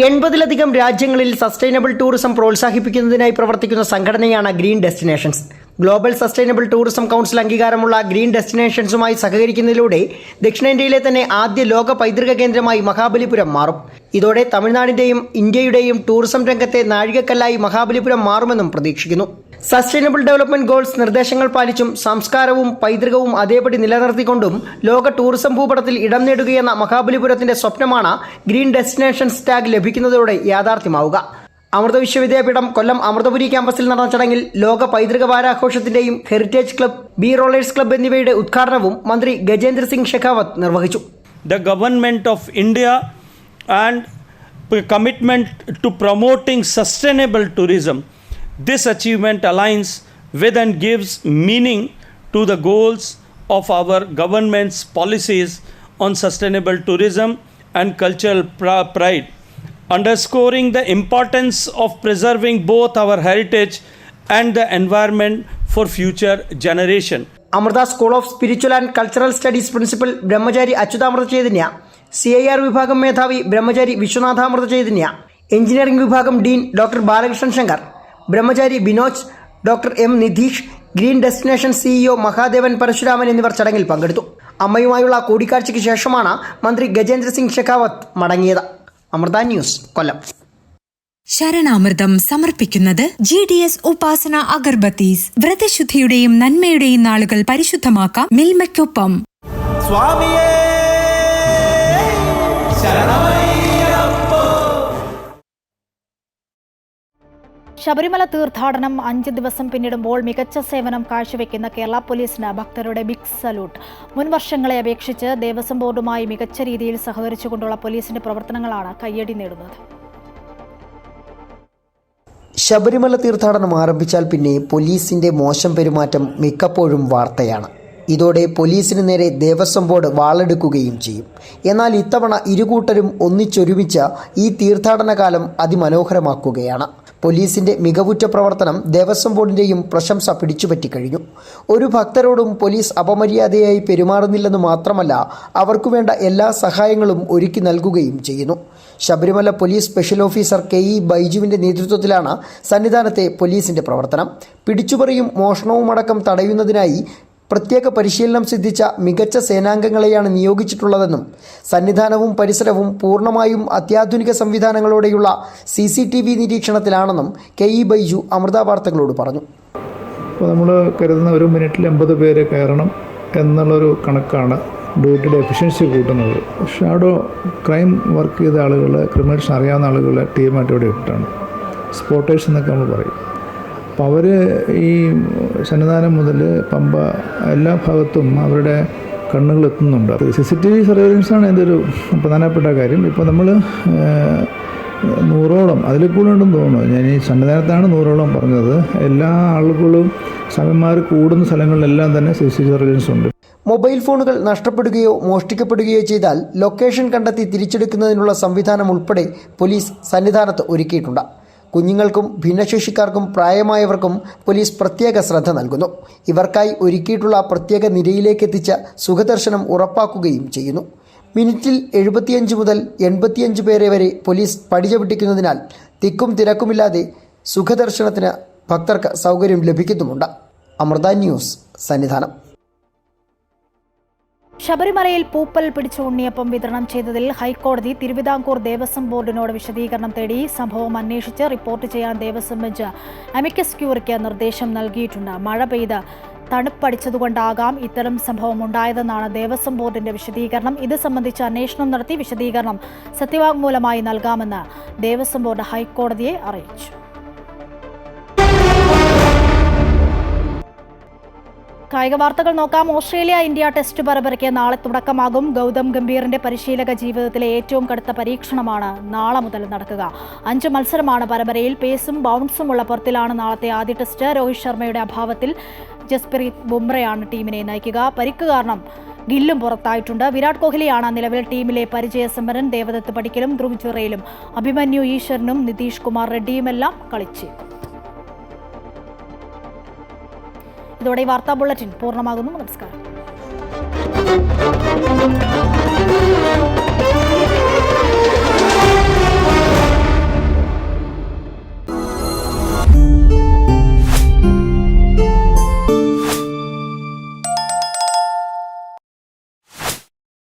Speaker 17: എൺപതിലധികം രാജ്യങ്ങളിൽ സസ്റ്റൈനബിൾ ടൂറിസം പ്രോത്സാഹിപ്പിക്കുന്നതിനായി പ്രവർത്തിക്കുന്ന സംഘടനയാണ് green destinations. Global sustainable tourism council അംഗീകാരമുള്ള ഗ്രീൻ ഡെസ്റ്റിനേഷൻസുമായി സഹകരിക്കുന്നതിലൂടെ ദക്ഷിണേന്ത്യയിലെ തന്നെ ആദ്യ ലോക പൈതൃക കേന്ദ്രമായി മഹാബലിപുരം മാറും. ഇതോടെ തമിഴ്നാടിന്റെയും ഇന്ത്യയുടെയും ടൂറിസം രംഗത്തെ നാഴികക്കല്ലായി മഹാബലിപുരം മാറുമെന്നും പ്രതീക്ഷിക്കുന്നു. സസ്റ്റൈനബിൾ ഡെവലപ്മെന്റ് ഗോൾസ് നിർദ്ദേശങ്ങൾ പാലിച്ചും സംസ്കാരവും പൈതൃകവും അതേപടി നിലനിർത്തിക്കൊണ്ടും ലോക ടൂറിസം ഭൂപടത്തിൽ ഇടം നേടുകയെന്ന മഹാബലിപുരത്തിന്റെ സ്വപ്നമാണ് ഗ്രീൻ ഡെസ്റ്റിനേഷൻസ് ടാഗ് ലഭിക്കുന്നതോടെ യാഥാർത്ഥ്യമാവുക അമൃത വിശ്വവിദ്യാപീഠം കൊല്ലം അമൃതപുരി ക്യാമ്പസിൽ നടന്ന ചടങ്ങിൽ ലോക പൈതൃക വാരാഘോഷത്തിന്റെയും heritage club B rollers club എന്നിവയുടെ ഉദ്ഘാടനവും മന്ത്രി ഗജേന്ദ്ര സിംഗ് ഷെഖാവത്ത് നിർവഹിച്ചു
Speaker 18: the government of India and commitment to promoting sustainable tourism. This achievement aligns with and gives meaning to the goals of our government's policies on sustainable tourism and cultural pr- pride, underscoring the importance of preserving both our heritage and the environment for future generation.
Speaker 17: Amrita school of spiritual and cultural studies principal Brahmachari Achyutamrita Chaitanya C I R വിഭാഗം മേധാവി ബ്രഹ്മചാരി വിശ്വനാഥാമൃത ചൈതന്യ എഞ്ചിനീയറിംഗ് വിഭാഗം dean doctor Balakrishnan Shankar Brahmachari Binoj doctor M Nidheesh green destination CEO Mahadevan Parasuraman എന്നിവർ ചടങ്ങിൽ പങ്കെടുത്തു. അമ്മയുമായുള്ള കൂടിക്കാഴ്ചയ്ക്ക് ശേഷമാണ് മന്ത്രി ഗജേന്ദ്ര സിംഗ് ഷെഖാവത്ത് മടങ്ങിയത്. അമൃത ന്യൂസ് കൊല്ലം.
Speaker 19: ശരണാമൃതം സമർപ്പിക്കുന്നത് G D S Upasana Agarbattis. വ്രതശുദ്ധിയുടെയും നന്മയുടെയും നാളുകൾ പരിശുദ്ധമാക്കാം മിൽമയ്ക്കൊപ്പം.
Speaker 20: സ്വാമിയേ
Speaker 1: ശബരിമല തീർത്ഥാടനം അഞ്ച് ദിവസം പിന്നിടുമ്പോൾ മികച്ച സേവനം കാഴ്ചവെക്കുന്ന കേരള പോലീസിന് ഭക്തരുടെ ബിഗ് സല്യൂട്ട്. മുൻ വർഷങ്ങളെ അപേക്ഷിച്ച് ദേവസ്വം ബോർഡുമായി മികച്ച രീതിയിൽ സഹകരിച്ചുകൊണ്ടുള്ള പോലീസിന്റെ പ്രവർത്തനങ്ങളാണ് കയ്യടി നേടുന്നത്.
Speaker 17: ശബരിമല തീർത്ഥാടനം ആരംഭിച്ചാൽ പിന്നെ പോലീസിന്റെ മോശം പെരുമാറ്റം മിക്കപ്പോഴും വാർത്തയാണ്. ഇതോടെ പോലീസിന് നേരെ ദേവസ്വം ബോർഡ് വാളെടുക്കുകയും ചെയ്യും. എന്നാൽ ഇത്തവണ ഇരുകൂട്ടരും ഒന്നിച്ചൊരുമിച്ച ഈ തീർത്ഥാടന കാലം അതിമനോഹരമാക്കുകയാണ്. പോലീസിന്റെ മികവുറ്റ പ്രവർത്തനം ദേവസ്വം ബോർഡിന്റെയും പ്രശംസ പിടിച്ചുപറ്റിക്കഴിഞ്ഞു. ഒരു ഭക്തരോടും പോലീസ് അപമര്യാദയായി പെരുമാറുന്നില്ലെന്ന് മാത്രമല്ല അവർക്കു വേണ്ട എല്ലാ സഹായങ്ങളും ഒരുക്കി നൽകുകയും ചെയ്യുന്നു. Sabarimala police special officer K E ബൈജുവിന്റെ നേതൃത്വത്തിലാണ് സന്നിധാനത്തെ പോലീസിന്റെ പ്രവർത്തനം. പിടിച്ചുപറിയും മോഷണവുമടക്കം തടയുന്നതിനായി പ്രത്യേക പരിശീലനം സിദ്ധിച്ച മികച്ച സേനാംഗങ്ങളെയാണ് നിയോഗിച്ചിട്ടുള്ളതെന്നും സന്നിധാനവും പരിസരവും പൂർണമായും അത്യാധുനിക സംവിധാനങ്ങളോടെയുള്ള സി സി ടി വി നിരീക്ഷണത്തിലാണെന്നും കെ ഇ ബൈജു അമൃത വാർത്തകളോട് പറഞ്ഞു.
Speaker 21: അപ്പോൾ നമ്മൾ കരുതുന്ന ഒരു മിനിറ്റിൽ എൺപത് പേര് കയറണം എന്നുള്ളൊരു കണക്കാണ് ഡ്യൂട്ടിയുടെ എഫിഷ്യൻസി കൂട്ടുന്നത്. ഷാഡോ ക്രൈം വർക്ക് ചെയ്ത ആളുകൾ ക്രിമിനൽസ് അറിയാവുന്ന ആളുകളെ ടീമായിട്ട് ഇവിടെ ഇട്ടാണ്. സ്പോട്ടേഴ്സ് എന്നൊക്കെ നമ്മൾ പറയും. അപ്പോൾ അവർ ഈ സന്നിധാനം മുതൽ പമ്പ എല്ലാ ഭാഗത്തും അവരുടെ കണ്ണുകൾ എത്തുന്നുണ്ട്. സി സി ടി വി സർവൈലൻസാണ് എന്റെ ഒരു പ്രധാനപ്പെട്ട കാര്യം. ഇപ്പോൾ നമ്മൾ നൂറോളം അതിൽ കൂടുതലുണ്ടെന്ന് തോന്നുന്നു. ഞാൻ ഈ സന്നിധാനത്താണ് നൂറോളം പറഞ്ഞത്. എല്ലാ ആളുകളും സമയമാർ കൂടുന്ന സ്ഥലങ്ങളിലെല്ലാം തന്നെ സി സി സർവൈലൻസ് ഉണ്ട്.
Speaker 17: മൊബൈൽ ഫോണുകൾ നഷ്ടപ്പെടുകയോ മോഷ്ടിക്കപ്പെടുകയോ ചെയ്താൽ ലൊക്കേഷൻ കണ്ടെത്തി തിരിച്ചെടുക്കുന്നതിനുള്ള സംവിധാനം ഉൾപ്പെടെ പോലീസ് സന്നിധാനത്ത് ഒരുക്കിയിട്ടുണ്ട്. കുഞ്ഞുങ്ങൾക്കും ഭിന്നശേഷിക്കാർക്കും പ്രായമായവർക്കും പോലീസ് പ്രത്യേക ശ്രദ്ധ നൽകുന്നു. ഇവർക്കായി ഒരുക്കിയിട്ടുള്ള പ്രത്യേക നിരയിലേക്ക് എത്തിച്ച സുഖദർശനം ഉറപ്പാക്കുകയും ചെയ്യുന്നു. മിനിറ്റിൽ എഴുപത്തിയഞ്ച് മുതൽ എൺപത്തിയഞ്ച് പേരെ വരെ പോലീസ് പടിചവിട്ടിക്കുന്നതിനാൽ തിക്കും തിരക്കുമില്ലാതെ സുഖദർശനത്തിന് ഭക്തർക്ക് സൗകര്യം ലഭിക്കുന്നുമുണ്ട്. അമൃത ന്യൂസ് സന്നിധാനം.
Speaker 1: ശബരിമലയിൽ പൂപ്പൽ പിടിച്ച ഉണ്ണിയപ്പം വിതരണം ചെയ്തതിൽ ഹൈക്കോടതി തിരുവിതാംകൂർ ദേവസ്വം ബോർഡിനോട് വിശദീകരണം തേടി സംഭവം അന്വേഷിച്ച് റിപ്പോർട്ട് ചെയ്യാൻ ദേവസ്വം ബെഞ്ച് അമിക്കസ് ക്യൂറിക്ക് നിർദ്ദേശം നൽകിയിട്ടുണ്ട്. മഴ പെയ്ത് തണുപ്പടിച്ചതുകൊണ്ടാകാം ഇത്തരം സംഭവം ഉണ്ടായതെന്നാണ് ദേവസ്വം ബോർഡിന്റെ വിശദീകരണം. ഇത് സംബന്ധിച്ച് അന്വേഷണം നടത്തി വിശദീകരണം സത്യവാങ്മൂലമായി നൽകാമെന്ന് ദേവസ്വം ബോർഡ് ഹൈക്കോടതിയെ അറിയിച്ചു. കായിക വാർത്തകൾ നോക്കാം. ഓസ്ട്രേലിയ ഇന്ത്യ ടെസ്റ്റ് പരമ്പരയ്ക്ക് നാളെ തുടക്കമാകും. ഗൗതം ഗംഭീറിന്റെ പരിശീലക ജീവിതത്തിലെ ഏറ്റവും കടുത്ത പരീക്ഷണമാണ് നാളെ മുതൽ നടക്കുക. അഞ്ച് മത്സരമാണ് പരമ്പരയിൽ. പേസും ബൗൺസും ഉള്ള പുറത്തിലാണ് നാളത്തെ ആദ്യ ടെസ്റ്റ്. രോഹിത് ശർമ്മയുടെ അഭാവത്തിൽ ജസ്പ്രീത് ബുംറയാണ് ടീമിനെ നയിക്കുക. പരിക്ക് കാരണം ഗില്ലും പുറത്തായിട്ടുണ്ട്. വിരാട് കോഹ്ലിയാണ് നിലവിൽ ടീമിലെ പരിചയസമ്പന്നൻ ദേവദത്ത് പടിക്കലും ധ്രുവ് ജുറയിലും അഭിമന്യു ഈശ്വരനും നിതീഷ് കുമാർ റെഡ്ഡിയുമെല്ലാം കളിച്ചു. ഇതോടെ ഈ വാർത്താ ബുള്ളറ്റിൻ പൂർണമാകുന്നു. നമസ്കാരം.